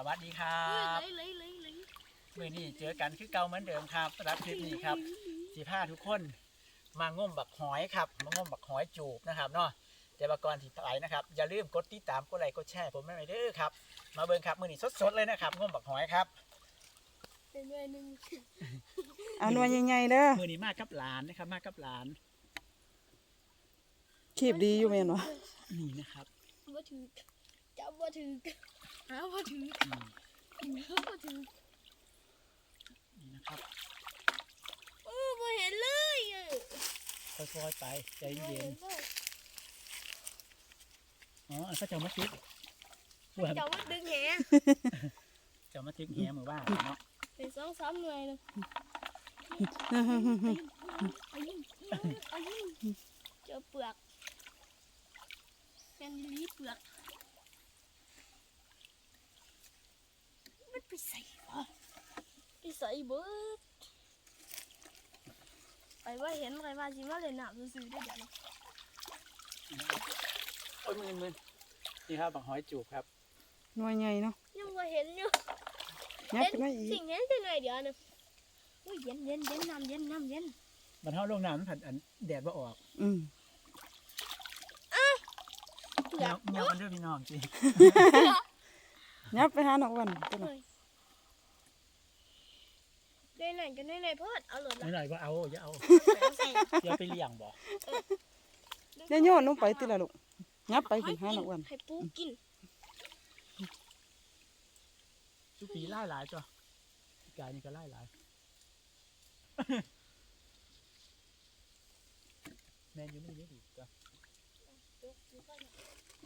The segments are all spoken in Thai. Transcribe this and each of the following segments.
สวัสดีครับเมื่อนี้เจอกันคือเก่าเหมือนเดิมครับรับคลิปนี้ครับสีผ้าทุกคนมางมบักหอยครับมางมบักหอยจูบนะครับเนาะแต่ว่าก่อนที่ไปนะครับ อย่าลืมกดติดตามกดไลค์กดแชร์ผมไม่ไปเด้อครับ มาเบิ่งครับมื่อนี้สดๆเลยนะครับงมบักหอยครับเป็นด้วยหนึ่งเอาหน่วยใหญ่ๆเด้อมื่อนี้มากับหลานนะครับ มากับหลานขีบดีอยู่แม่นวะนี่นะครับว่าถือ จับว่าถือหาว่าถืออืมหาว่าถือนี่นะครับโอ้ไม่เห็นเลยอะค่อยๆไปใจบ่เย็เห็นนเลยๆอ๋อเขาจะเอามาติดส่วนจับว่าดึงแหจะเอามาติดแหมือว่าเนาะเป็นสองสามหน่วยเลยอายุอายุเจอเปลือกแกนลีเปลือกมันไป ใส่วะไปใส่เบิดไปว่าเห็นใครมาจิมาเลยหนาวซื้อๆได้เดี๋ยวนี้โอ้ยมึนมึนนี่ครับบักหอยจูบครับหน่วยใหญ่เนาะยังว่าเห็นอยู่ยับเห็นขึ้นมาอีกสิ่งเห็นจะหน่อยเดียวนึงอุ้ยเย็นเย็นเย็นน้ำเย็นน้ำเย็นมันเท่าลงน้ำมันผัดอันแดดว่าออกอืมเปลืเงีอยกบเงียบกันเด้วยพี่น้องจริง ยับไปหาหนอกวันตัวน่ะ ได้ไหนกันได้ไหนเพิ่นเอาหลดละไม่หน่อยก็เอาอย่าเอาใส่เดี๋ยวไปเลี้ยงบ่อย่าโยนลงไปติละลูกยับไปขึ้นหาหนอกวันให้ปูกินทุกปีไล่หลายจ้ะปีกายนี่ก็ไล่หลายแมนอยู่ไม่ได้ดีจ้ะ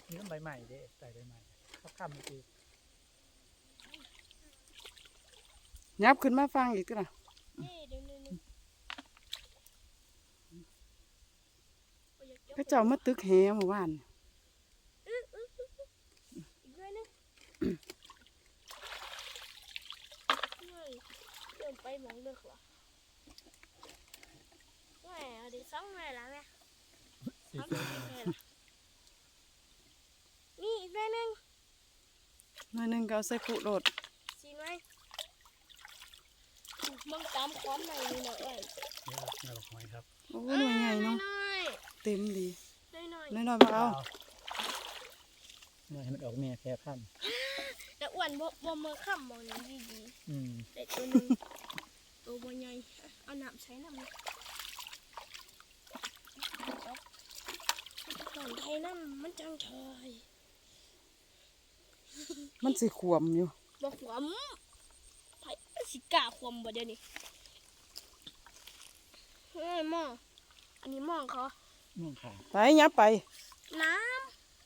นี่ต้องใบใหม่เด้ใส่ใบใหม่เขาคำคือ ยับขึ้นมาฟังอีกติละนี่เดี๋ยวนึงนึงพระเจ้ามาตึกแหเมื่อวานอีกด้วยนึงเฮ้ยเดินไปมองเลือกว่ะแหม่เอาดิสองแม่ละแม่สีสองเขียวแม่ละนี่อีกด้วยนึงหน่วยหนึงก็เอาใส่คุโรด สีไหม มึงตามความในนี่หน่อยเอ้ยเดี๋ยวเดี๋ยวบอกหอยครับโอ้หน่วยใหญ่เนาะน้อยเต็มดีน้อยน้อยน้อยๆบ่เอาเมื่อให้มันออกแม่แพร่พันธุ์แต่อ้วนบ่บ่มือข้ามมองนี้ดีดีอืมๆแต่ตัวหนึงตัวบ่ใหญ่เอาน้ำใช้น้ำนะก่อนไทยน้ำมันจังเทยมันสิขวมอยู่บ่ขวมไผ สิกล้าขวมบ่เดี๋ยวนี้เฮ้ยหมอง อันนี้หมองเขา ม่วงขาวไปยับไปน้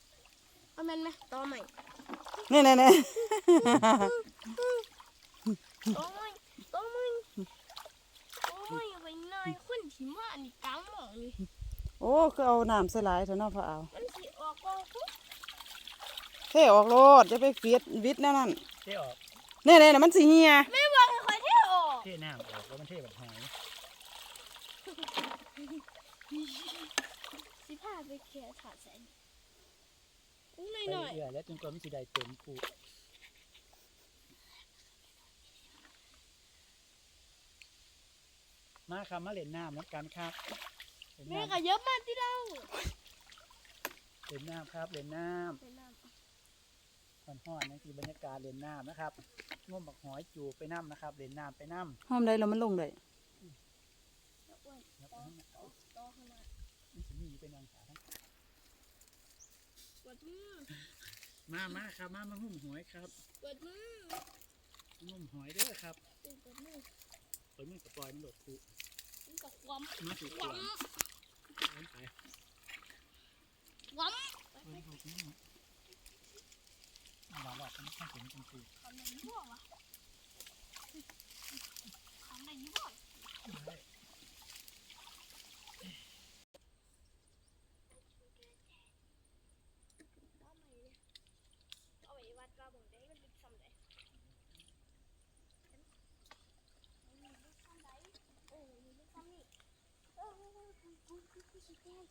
ำเอาแม่นไหมต่อใหม่ แน่ๆโอ้ยโอ้ยโอ้ยเอาไปหน่อยคนที่มาอันนี้กลางหมองนี่ๆโอ้คือเอาน้ำใส่หลายเถอะเนาะพระเอามันสิออกก็ปุ๊บเทออกโลดจะไปเฟียดวิทย์แนั่นนั่นเท่ออก แน่ๆน่ะมันสิเหี่ยแม่บอกให้คอยเที่ยวออกเท่น้ำออกแล้วมันเท่แบบหอยสิพาไปแค่ถาดแสนอุ้ยหไปน่อยเรื่อยๆแล้วจนกว่ามันสิได้เต็มปูมาครับมาเล่นน้ำน้ำกันครับเล่นๆแม่น้ำก็เยอะมากที่เราเล่นน้ำครับเล่นน้ไปน้ำ ห่อนห่อนๆนั่นคือบรรยากาศเล่นน้ำนะครับง่วมบักหอยจูบไปน้ำนะครับเล่นน้ำไปน้ำหอมได้แล้วมันลงได้ำแล้วอ้วนครับต่อต่อต่อขนาดมันสิมีเป็นนางขาทั้งกดมือมามาครับมามาหุ้มหอยครับกดมือหุ้มหอยเด้อครับตึงกดมือปล่อยมือกับปล่อยมันโดดคุมันก็ความมาสู่คตัววามล้นไปความ เฮ้ยเขาทิ้ง หวานนมันข้างผมจริงคำไหนยี่ห้อวะคำไหนยี่ห้อๆได้เอาใหม่เลยเอาไว้วัดว่าบ่งได้มันลึกซ้ำใดมันลึกซ้ำใดเออมันลึกซ้ำนี่เออเออเออกูกูกูกูสิแกล้ง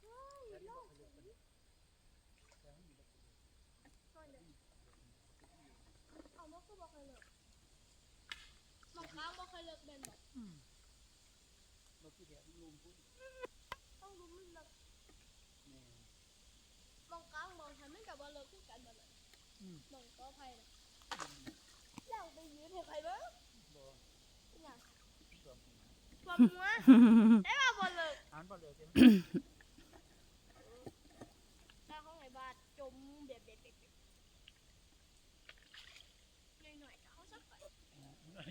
เฮ้ยโลก เลิกเป็นแบบอืมบ่คือเดี๋ยวลุงพูดต้องรู้มันเลิกแม่มองกลางมองทันมันกับว่าเลิกคือกันบ่เลยอืมมองก็ไพ่นะอยากไปยืนให้ใครบ้างบ่อยากรวมหัวความมัวได้มาบ่เลิกอ่านบ่เลยเต็มถ้าเขาไงบาดจมเบียดเบียดเบียดหน่อยหน่อยเขาสักไป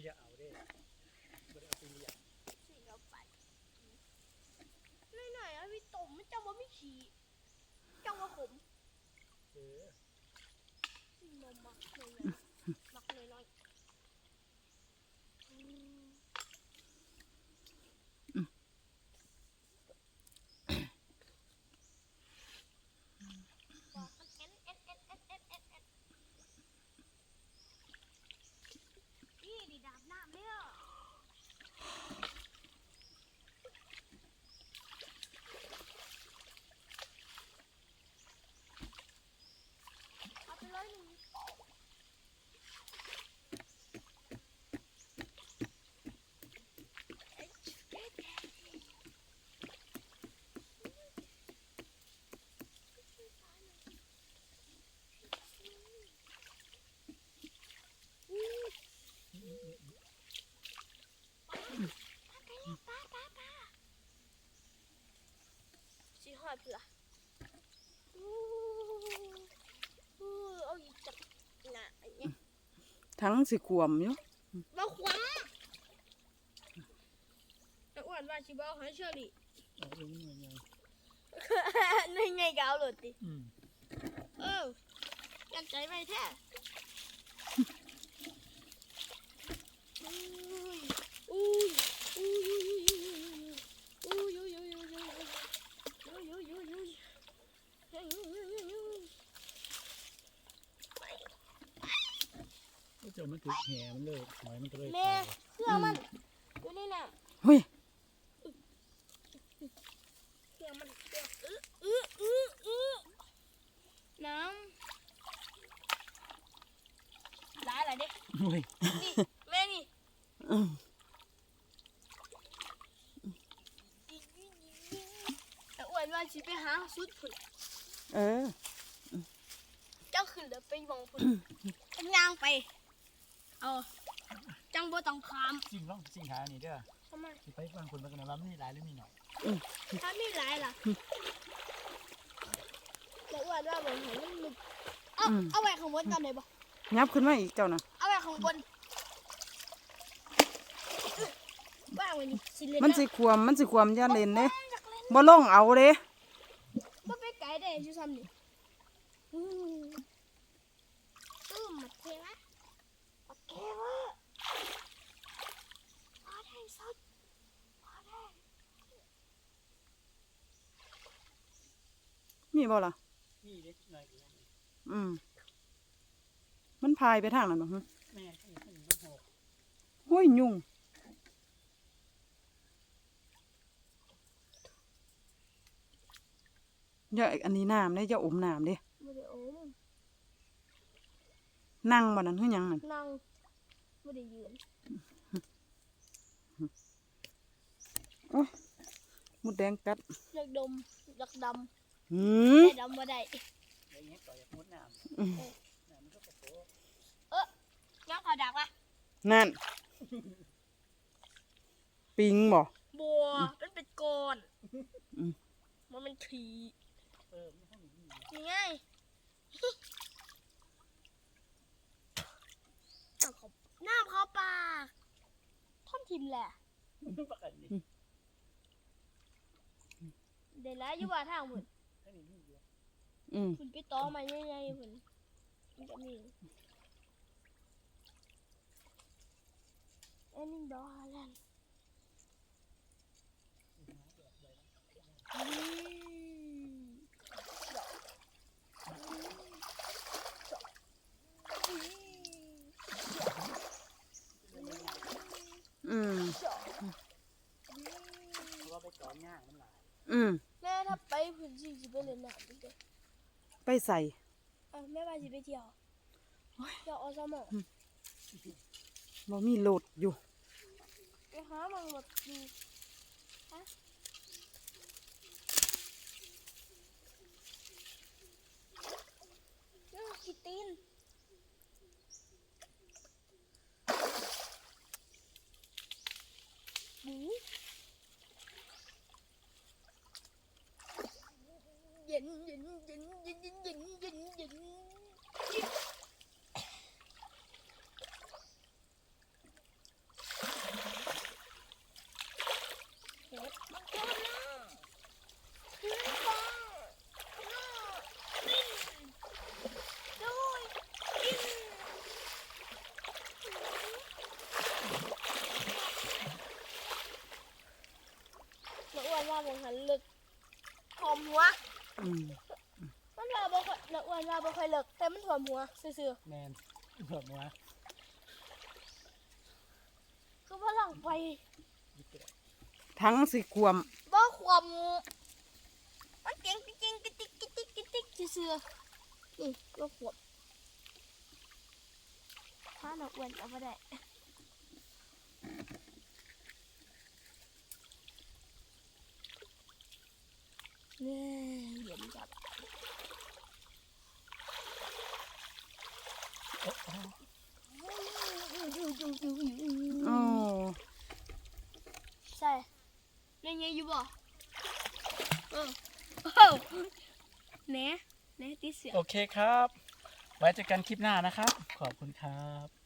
อย่าเอาเด้บ่ได้เอาไปเลี้ยงสี่เขาไปหน่อยหน่อยเอาพี่ต้มมันจะว่าไม่ขี่จะว่าขมเออสิ่งนมมักเลย 嗯，他给，去了。 ทั้งสิขวมอยู่มาขวำแต่อ้วนว่าชิบเอาหาเชอรี่เอาเองหน่อยยังในไงกเอาหลดดิอืมเอออยากใจไปแท้ ถึกแหมันเลยหอยมันก็เลยแม่เครื่องมันอยู่ในน้ำเฮ้ยเครื่องมันเครื่องอื้ออื้ออื้ออื้อน้ำได้อะไรเด็กโอ้ยนี่แม่นี่อืมแต่อ้วนว่าสิไปหาสุดผุนเออ เจ้าขึ้นแล้วไปมองผุนเป็นยางไป เอา จังบ่ต้องคามสิ่งร่องสิ่งหานี่เด้อทำไมสิไปฟังคนมันกันนะว่ามีหลายหรือมีหน่อยถ้ามีหลายล่ะแล้วอ้วนว่าบ่เห็นมันลึกเอาเอาไว้ข้างบนก่อนได้บ่ยับขึ้นมาอีกเจ้าน่ะ เอาไว้ข้างบนว่างไว้นี่สิเล่นมันสิขวมมันสิขวมอย่าเล่นเด้อยากเล่นบ่ลงเอาเด้บ่ไปไกลได้อยู่ซ้ำนี่อืมตู้มาเทวะโอเค วะพอได้สักพอได้มีบ่ล่ะมีเล็กหน่อยอีกอืม มันพายไปทางนั้นบ่ฮึแม่ที่ขึ้นมันหกโอ้ยยุ่งอย่าอันนี้น้ำเด้อย่าอมน้ำเด้บ่ได้โอมนั่งบ่นั่นคือหยังนั่น นั่ง บ่ได้ยืนมดแดงกัดอยากดมอยากดหืำมแต่ดำบ่ได้อย่างเงี้ยต่อจากมุดน้ำอืมน้ำมันก็กระโปงงับเขาดักวะนั่น ปิงบ่ บัวมันเป็นก้อนอืม มันเป็นขี้เออมันห้องนี้นี่ไงน้ำเขาน้ำเขาปาก ท่อนทิมแหละประกันนี่เดี๋ยวแล้วอยู่ว่าทางพุ่นถ้านี่มีเยอะอืมพุ่นไปต่อมาใหญ่ๆพุ่นมันจะมีอันนี้ดอกฮาแลนด์อืม อืม เพราะว่าไปก่อนย่างมันหลาย อืม แม่ถ้าไปพื้นที่สิไปเล่นน้ำดิเด้อ ไปใส่อะแม่ว่าสิไปเที่ยวเที่ยวอสมอบ่มีโหลดอยู่ไปหามันหมดดูฮะน่ากินตีน วซื่อแมนหัวหมัวๆคือพลังไปหยิบไปเลยทั้งสิควมบ่ความมันเก่งจริงๆกระติกกระติกกระติกซื่อๆนี่บ่ความถ้าหนูอ้วนเอาบ่ได้เนี่ยเย็นจับ โอ้ ใช่เล่นไง อยู่บ่เออโอ้เนะเนะติดเสียงโอเคครับ ไว้เจอกันคลิปหน้านะครับ ขอบคุณครับ